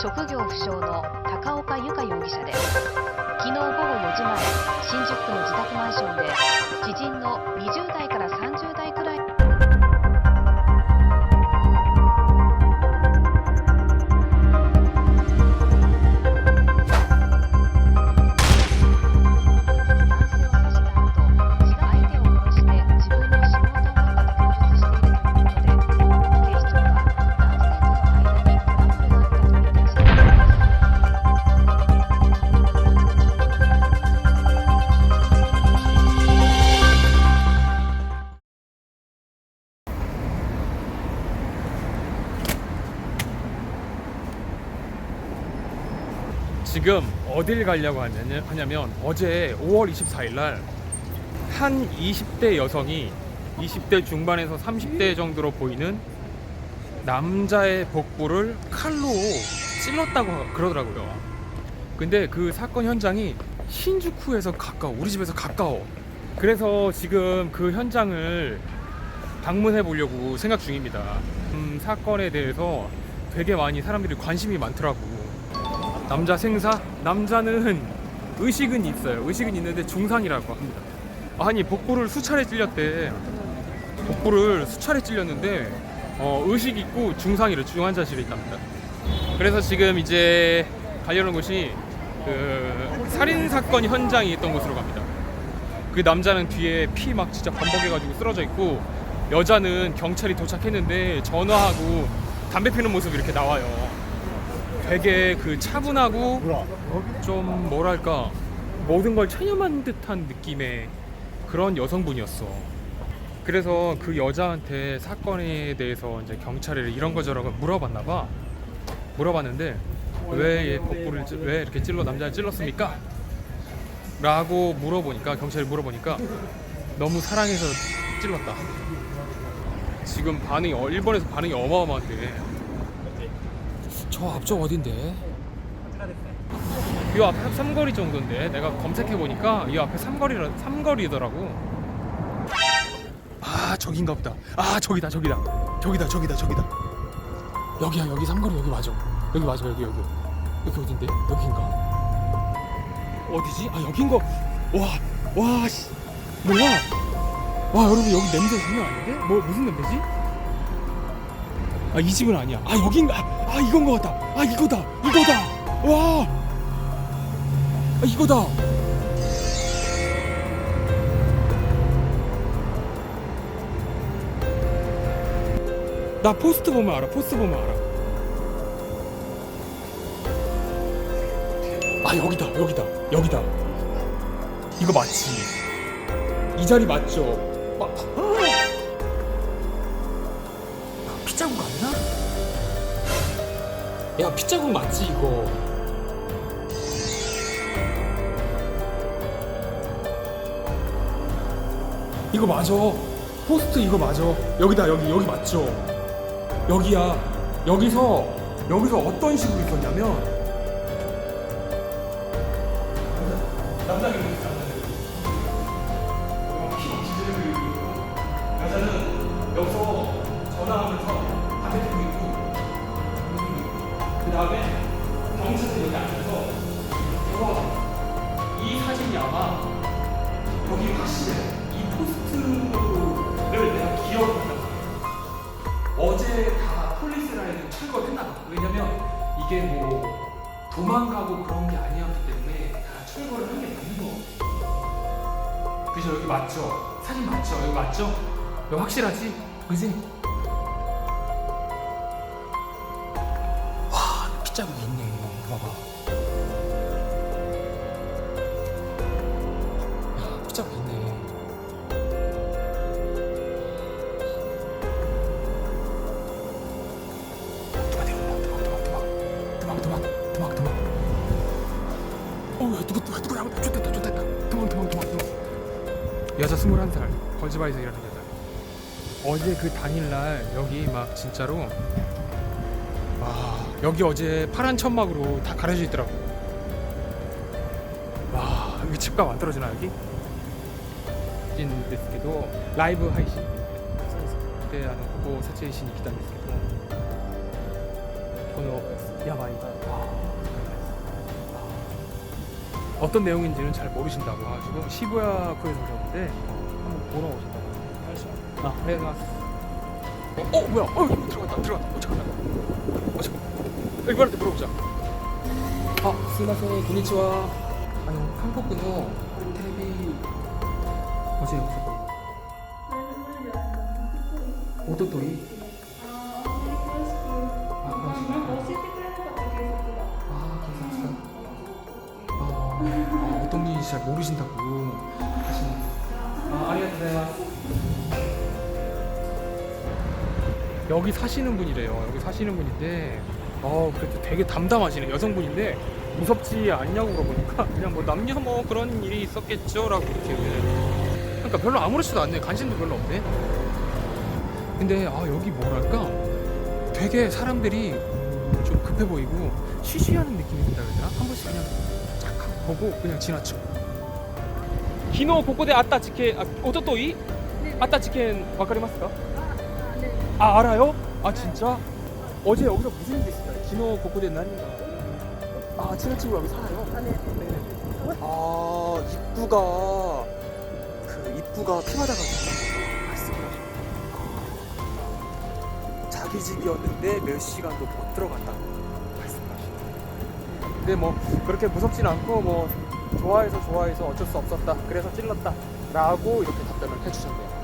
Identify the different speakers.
Speaker 1: 職業不詳の高岡由香容疑者で昨日午後4時前新宿区の自宅マンションで知人の20代から30代
Speaker 2: 지금 어딜 가려고 하냐면, 하냐면 어제 5월 24일 날 한 20대 여성이 20대 중반에서 30대 정도로 보이는 남자의 복부를 칼로 찔렀다고 그러더라고요. 근데 그 사건 현장이 신주쿠에서 가까워. 우리 집에서 가까워. 그래서 지금 그 현장을 방문해 보려고 생각 중입니다. 음, 사건에 대해서 되게 많이 사람들이 관심이 많더라고. 남자 생사? 남자는 의식은 있어요. 의식은 있는데 중상이라고 합니다. 아니 복부를 수차례 찔렸대. 복부를 수차례 찔렸는데 어, 의식 있고 중상이래 중환자실에 있답니다. 그래서 지금 이제 가려는 곳이 그 살인 사건 현장이 있던 곳으로 갑니다. 그 남자는 뒤에 피 막 진짜 범벅해가지고 쓰러져 있고 여자는 경찰이 도착했는데 전화하고 담배 피는 모습이 이렇게 나와요. 되게 그 차분하고 좀 뭐랄까 모든 걸 체념한 듯한 느낌의 그런 여성분이었어. 그래서 그 여자한테 사건에 대해서 이제 경찰에 이런 거 저런 거 물어봤나 봐. 물어봤는데 왜얘 복부를 찌- 왜 이렇게 찔러 남자를 찔렀습니까? 라고 물어보니까 경찰이 물어보니까 너무 사랑해서 찔렀다. 지금 반응이 어, 일본에서 반응이 어마어마한데. 저 앞쪽 어딘데? 이 앞에 삼거리 정도인데 내가 검색해 보니까 이 앞에 삼거리라 삼거리더라고. 아 저긴가 보다. 아 저기다 저기다 저기다 저기다 저기다. 여기야 여기 삼거리 여기 맞아. 여기 맞아 여기 여기 여기 어딘데? 여기인가? 어디지? 아 여긴 거. 와와 씨. 뭐야? 와 여러분 여기 냄새 장난 아닌데? 뭐 무슨 냄새지? 아 이 집은 아니야. 아 여긴가? 아 이건 거 같다. 아 이거다 이거다. 와. 아 이거다. 나 포스트 보면 알아. 포스트 보면 알아. 아 여기다 여기다 여기다. 이거 맞지? 이 자리 맞죠? 아, 야 피자국 맞지 이거? 이거 맞아. 포스트 이거 맞아. 여기다 여기 여기 맞죠? 여기야. 여기서 여기서 어떤 식으로 있었냐면 이렇게 남자가 여자는 여기서 전화하면서 그 다음에 경찰서 여기 앉아서 그래서 이 사진이 아마 여기 확실해. 이 포스트를 내가 기억한다. 어제 다 폴리스 라인을 철거 했나 봐. 왜냐면 이게 뭐 도망가고 그런 게 아니었기 때문에 다 철거를 한 게 맞는 거. 그죠? 여기 맞죠? 사진 맞죠? 여기 맞죠? 여기 확실하지? 그지? 와, 피자국이 있네. 봐봐. 야, 피자국 있네. 어. 여자 21살, 걸즈바에서 일하는 여자. 어제 그 당일날 여기 막 진짜로 와 여기 어제 파란 천막으로 다 가려져 있더라고. 와, 여기 집값 안 떨어지나 여기? 진 데스케도 라이브 하이신 그때 하는 거고 사체이신 기단 데스케도 번호 야바이다. 어떤 내용인지는 잘 모르신다고 하시고 시부야 구에서 오는데 한번 보러 오신다고. 아, 네, 해가. 어, 어 뭐야? 어 들어갔다 들어갔다. 어 잠깐만. 어 잠깐. 일본한테 어, 물어보자. 아 스마세 고니치와. 아니 한국군요 테레비 어제 없었고. 오토토이. 아 고맙습니다. 아 괜찮으세요? 아, 아 어떤 일인지 잘 모르신다고 하시네. 아 아리가 고자이마스 여기 사시는 분이래요. 여기 사시는 분인데, 어, 그래도 되게 담담하시네. 여성분인데, 무섭지 않냐고 물어보니까, 그냥 뭐 남녀 뭐 그런 일이 있었겠죠라고 이렇게. 그러니까 별로 아무렇지도 않네. 관심도 별로 없네. 근데, 아, 여기 뭐랄까, 되게 사람들이 좀 급해 보이고, 쉬쉬하는 느낌이 든다 그러나? 한 번씩 그냥 쫙 보고 그냥 지나쳐. 기노 고코데 아따 치켄, 아, 오토토이? 아따 치켄, 와카리마스까? 아 알아요? 아 진짜? 어제 여기서 무슨 일이 있었어요? 기노 고코데 난인가? 아 친한 친구 여기 살아요?
Speaker 3: 아 입구가 그 입구가 말씀을 하시고 자기 집이었는데 몇 시간도 못 들어갔다고
Speaker 2: 근데 뭐 그렇게 무섭진 않고 뭐 좋아해서 좋아해서 어쩔 수 없었다 그래서 찔렀다 라고 이렇게 답변을 해주셨어요